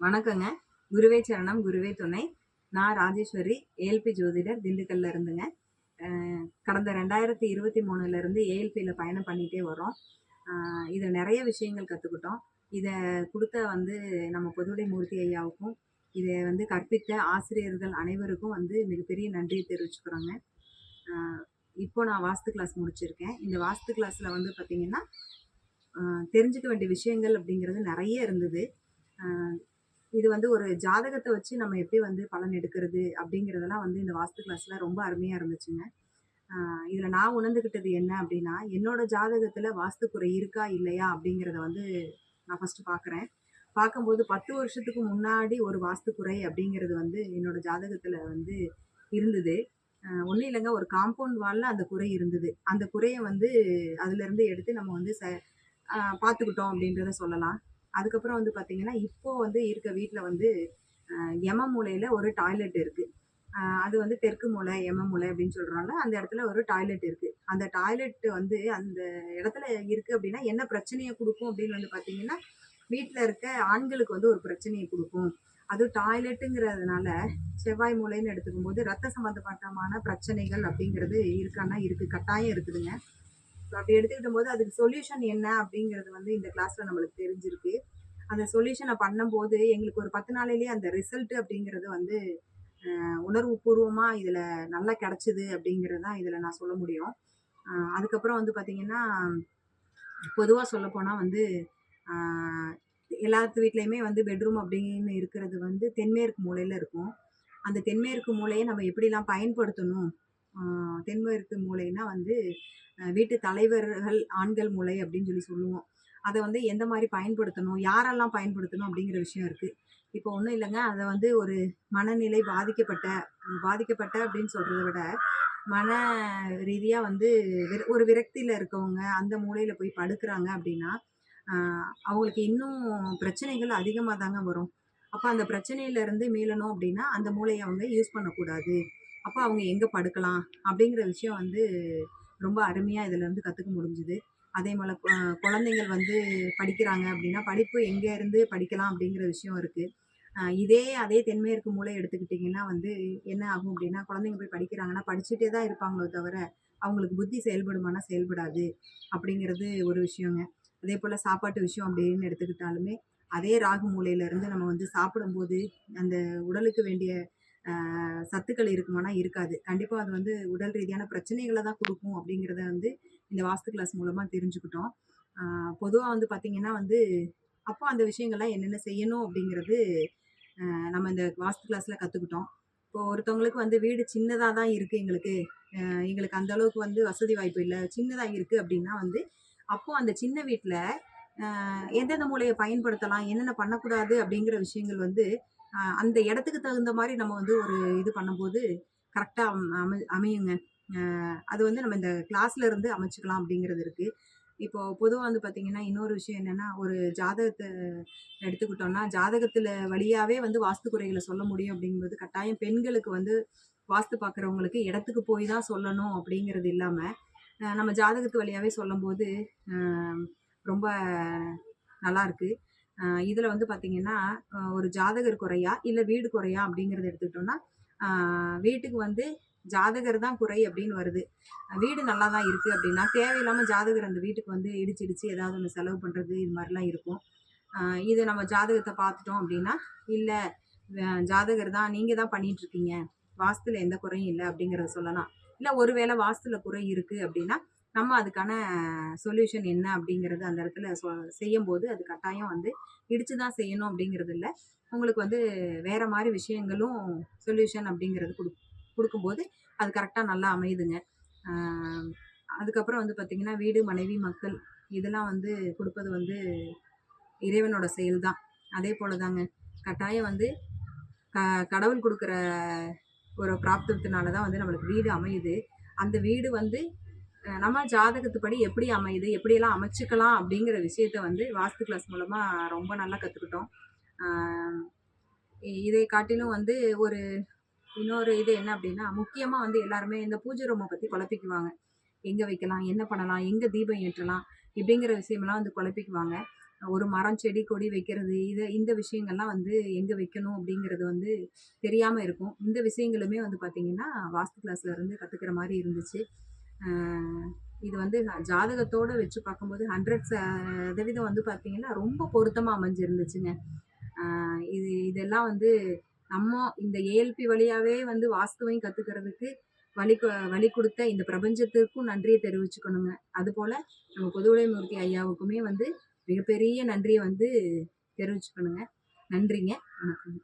வணக்கங்க. குருவே சரணம் குருவே துணை. நான் ராஜேஸ்வரி ஏஎல்பி ஜோதிடர் திண்டுக்கல்ல இருந்துங்க. கடந்த ரெண்டாயிரத்தி இருபத்தி மூணுல இருந்து ஏஎல்பியில் பயணம் பண்ணிகிட்டே வரோம் இதை நிறைய விஷயங்கள் கற்றுக்கிட்டோம் இதை கொடுத்த வந்து நம்ம பொதுவுடை மூர்த்தி ஐயாவுக்கும் இதை வந்து கற்பித்த ஆசிரியர்கள் அனைவருக்கும் வந்து மிகப்பெரிய நன்றியை தெரிவிச்சுக்கிறோங்க. இப்போ நான் வாஸ்து கிளாஸ் முடிச்சிருக்கேன். இந்த வாஸ்து கிளாஸில் வந்து பார்த்திங்கன்னா தெரிஞ்சுக்க வேண்டிய விஷயங்கள் அப்படிங்கிறது நிறைய இருந்தது. இது வந்து ஒரு ஜாதகத்தை வச்சு நம்ம எப்படி வந்து பலன் எடுக்கிறது அப்படிங்கிறதெல்லாம் வந்து இந்த வாஸ்து கிளாஸில் ரொம்ப அருமையாக இருந்துச்சுங்க. இதில் நான் உணர்ந்துக்கிட்டது என்ன அப்படின்னா என்னோட ஜாதகத்தில் வாஸ்துக்குறை இருக்கா இல்லையா அப்படிங்கிறத வந்து நான் ஃபஸ்ட்டு பார்க்குறேன் பார்க்கும்போது பத்து வருஷத்துக்கு முன்னாடி ஒரு வாஸ்துக்குறை அப்படிங்கிறது வந்து என்னோட ஜாதகத்தில் வந்து இருந்தது. ஒன்றும் இல்லைங்க ஒரு காம்பவுண்ட் வாலில் அந்த குறை இருந்தது. அந்த குறையை வந்து அதுலேருந்து எடுத்து நம்ம வந்து ச பார்த்துக்கிட்டோம் அப்படின்றத சொல்லலாம். அதுக்கப்புறம் வந்து பார்த்தீங்கன்னா இப்போ வந்து இருக்க வீட்டில் வந்து எம மூலையில் ஒரு டாய்லெட் இருக்குது அது வந்து தெற்கு மூலை எம மூலை அப்படின்னு சொல்கிறாங்க அந்த இடத்துல ஒரு டாய்லெட் இருக்குது அந்த டாய்லெட் வந்து அந்த இடத்துல இருக்குது அப்படின்னா என்ன பிரச்சனையை கொடுக்கும் அப்படின்னு வந்து பார்த்தீங்கன்னா வீட்டில் இருக்க ஆண்களுக்கு வந்து ஒரு பிரச்சனையை கொடுக்கும். அது டாய்லெட்டுங்கிறதுனால செவ்வாய் மூலைன்னு எடுத்துக்கும் போது ரத்த சம்மந்தப்பட்டமான பிரச்சனைகள் அப்படிங்கிறது இருக்கான்னா இருக்குது கட்டாயம் இருக்குதுங்க. ஸோ அப்படி எடுத்துக்கிட்ட போது அதுக்கு சொல்யூஷன் என்ன அப்படிங்கிறது வந்து இந்த கிளாஸில் நம்மளுக்கு தெரிஞ்சிருக்கு. அந்த சொல்யூஷனை பண்ணும்போது எங்களுக்கு ஒரு பத்து நாளையிலேயே அந்த ரிசல்ட் அப்படிங்கிறது வந்து உணர்வுபூர்வமாக இதில் நல்லா கிடச்சிது அப்படிங்கிறது தான் இதில் நான் சொல்ல முடியும். அதுக்கப்புறம் வந்து பார்த்திங்கன்னா பொதுவாக சொல்லப்போனால் வந்து எல்லாத்து வீட்லேயுமே வந்து பெட்ரூம் அப்படின்னு இருக்கிறது வந்து தென்மேற்கு மூலையில் இருக்கும். அந்த தென்மேற்கு மூலையை நம்ம எப்படிலாம் பயன்படுத்தணும்? தென்மேற்கு மூலைன்னா வந்து வீட்டு தலைவர்கள் ஆண்கள் மூளை அப்படின்னு சொல்லி சொல்லுவோம். அதை வந்து எந்த மாதிரி பயன்படுத்தணும் யாரெல்லாம் பயன்படுத்தணும் அப்படிங்கிற விஷயம் இருக்குது இப்போ ஒன்றும் இல்லைங்க. அதை வந்து ஒரு மனநிலை பாதிக்கப்பட்ட பாதிக்கப்பட்ட அப்படின்னு சொல்கிறத விட மன ரீதியாக வந்து ஒரு விரக்தியில் இருக்கவங்க அந்த மூலையில் போய் படுக்கிறாங்க அப்படின்னா அவங்களுக்கு இன்னும் பிரச்சனைகள் அதிகமாக தாங்க வரும். அப்போ அந்த பிரச்சனையிலேருந்து மீளணும் அப்படின்னா அந்த மூளையை அவங்க யூஸ் பண்ணக்கூடாது. அப்போ அவங்க எங்கே படுக்கலாம் அப்படிங்கிற விஷயம் வந்து ரொம்ப அருமையாக இதில் இருந்து கற்றுக்க முடிஞ்சுது. அதே போல் குழந்தைங்கள் வந்து படிக்கிறாங்க அப்படின்னா படிப்பு எங்கே இருந்து படிக்கலாம் அப்படிங்கிற விஷயம் இருக்குது இதே அதே தென்மேற்கு மூலை எடுத்துக்கிட்டிங்கன்னா வந்து என்ன ஆகும் அப்படின்னா குழந்தைங்க போய் படிக்கிறாங்கன்னா படிச்சுட்டே தான் இருப்பாங்களோ தவிர அவங்களுக்கு புத்தி செயல்படுமானா செயல்படாது அப்படிங்கிறது ஒரு விஷயங்க. அதே போல் சாப்பாட்டு விஷயம் அப்படின்னு எடுத்துக்கிட்டாலுமே அதே ராகு மூலையிலேருந்து நம்ம வந்து சாப்பிடும்போது அந்த உடலுக்கு வேண்டிய சத்துக்கள் இருக்குமானா இருக்காது. கண்டிப்பாக அது வந்து உடல் ரீதியான பிரச்சனைகளை தான் கொடுக்கும் அப்படிங்கிறத வந்து இந்த வாஸ்து கிளாஸ் மூலமாக தெரிஞ்சுக்கிட்டோம். பொதுவாக வந்து பார்த்திங்கன்னா வந்து அப்போ அந்த விஷயங்கள்லாம் என்னென்ன செய்யணும் அப்படிங்கிறது நம்ம இந்த வாஸ்து கிளாஸில் கற்றுக்கிட்டோம் இப்போ ஒருத்தவங்களுக்கு வந்து வீடு சின்னதாக தான் இருக்குது எங்களுக்கு. எங்களுக்கு அந்த அளவுக்கு வந்து வசதி வாய்ப்பு இல்லை. சின்னதாக இருக்குது அப்படின்னா வந்து அப்போது அந்த சின்ன வீட்டில் எந்தெந்த மூலையை பயன்படுத்தலாம் என்னென்ன பண்ணக்கூடாது அப்படிங்கிற விஷயங்கள் வந்து அந்த இடத்துக்கு தகுந்த மாதிரி நம்ம வந்து ஒரு இது பண்ணும்போது கரெக்டாக அமை அமையுங்க. அது வந்து நம்ம இந்த கிளாஸ்ல இருந்து அமைச்சுக்கலாம் அப்படிங்கிறது இருக்குது இப்போ பொதுவாக வந்து பார்த்திங்கன்னா இன்னொரு விஷயம் என்னென்னா ஒரு ஜாதகத்தை எடுத்துக்கிட்டோம்னா ஜாதகத்தில் வழியாகவே வந்து வாஸ்து குறைகளை சொல்ல முடியும் அப்படிங்கும்போது கட்டாயம் பெண்களுக்கு வந்து வாஸ்து பார்க்குறவங்களுக்கு இடத்துக்கு போய் தான் சொல்லணும் அப்படிங்கிறது இல்லாமல் நம்ம ஜாதகத்து வழியாகவே சொல்லும்போது ரொம்ப நல்லாயிருக்கு இதில் வந்து பார்த்திங்கன்னா ஒரு ஜாதகர் குறையா இல்லை வீடு குறையா அப்படிங்கிறத எடுத்துக்கிட்டோம்னா வீட்டுக்கு வந்து ஜாதகர் தான் குறை அப்படின்னு வருது. வீடு நல்லா தான் இருக்குது அப்படின்னா தேவையில்லாமல் ஜாதகர் அந்த வீட்டுக்கு வந்து இடிச்சு இடிச்சு ஏதாவது ஒன்று செலவு பண்ணுறது இது மாதிரிலாம் இருக்கும். இது நம்ம ஜாதகத்தை பார்த்துட்டோம் அப்படின்னா இல்லை ஜாதகர் தான் நீங்கள் தான் பண்ணிட்டு இருக்கீங்க. வாஸ்துல எந்த குறையும் இல்லை அப்படிங்கிறத சொல்லலாம். இல்லை ஒருவேளை வாஸ்துல குறை இருக்குது அப்படின்னா நம்ம அதுக்கான சொல்யூஷன் என்ன அப்படிங்கிறது அந்த இடத்துல சொ செய்யும்போது அது கட்டாயம் வந்து இடிச்சு தான் செய்யணும் அப்படிங்கிறது இல்லை. உங்களுக்கு வந்து வேற மாதிரி விஷயங்களும் சொல்யூஷன் அப்படிங்கிறது கொடு கொடுக்கும்போது அது கரெக்டாக நல்லா அமையுதுங்க. அதுக்கப்புறம் வந்து பார்த்திங்கன்னா வீடு மனைவி மக்கள் இதெல்லாம் வந்து கொடுப்பது வந்து இறைவனோட செயல் தான் அதே போல் தாங்க கட்டாயம் வந்து க கடவுள் கொடுக்குற ஒரு பிராப்தத்தினால தான் வந்து நம்மளுக்கு வீடு அமையுது. அந்த வீடு வந்து நம்ம ஜாதகத்துப்படி எப்படி அமையுது எப்படியெல்லாம் அமைச்சுக்கலாம் அப்படிங்கிற விஷயத்த வந்து வாஸ்து கிளாஸ் மூலமாக ரொம்ப நல்லா கற்றுக்கிட்டோம் இதை காட்டிலும் வந்து ஒரு இன்னொரு இது என்ன அப்படின்னா முக்கியமாக வந்து எல்லாருமே இந்த பூஜை ரூமை பற்றி குழப்பிக்குவாங்க. எங்கே வைக்கலாம் என்ன பண்ணலாம் எங்கே தீபம் ஏற்றலாம் இப்படிங்கிற விஷயமெல்லாம் வந்து குழப்பிக்குவாங்க. ஒரு மரம் செடி கொடி வைக்கிறது இதை இந்த விஷயங்கள்லாம் வந்து எங்கே வைக்கணும் அப்படிங்கிறது வந்து தெரியாமல் இருக்கும். இந்த விஷயங்களுமே வந்து பார்த்திங்கன்னா வாஸ்து கிளாஸில் இருந்து கற்றுக்கிற மாதிரி இருந்துச்சு. இது வந்து ஜாதகத்தோடு வச்சு பார்க்கும்போது ஹண்ட்ரட் சதவீதம் வந்து பார்த்திங்கன்னா ரொம்ப பொருத்தமாக அமைஞ்சிருந்துச்சுங்க. இது இதெல்லாம் வந்து நம்ம இந்த ஏஎல்பி வழியாகவே வந்து வாஸ்துவையும் கற்றுக்கிறதுக்கு வழி கொ- வழி கொடுத்த இந்த பிரபஞ்சத்திற்கும் நன்றியை தெரிவிச்சுக்கணுங்க. அதுபோல் நம்ம பொதுவுடைமூர்த்தி ஐயாவுக்குமே வந்து மிகப்பெரிய நன்றியை வந்து தெரிவிச்சுக்கணுங்க. நன்றிங்க. வணக்கம்.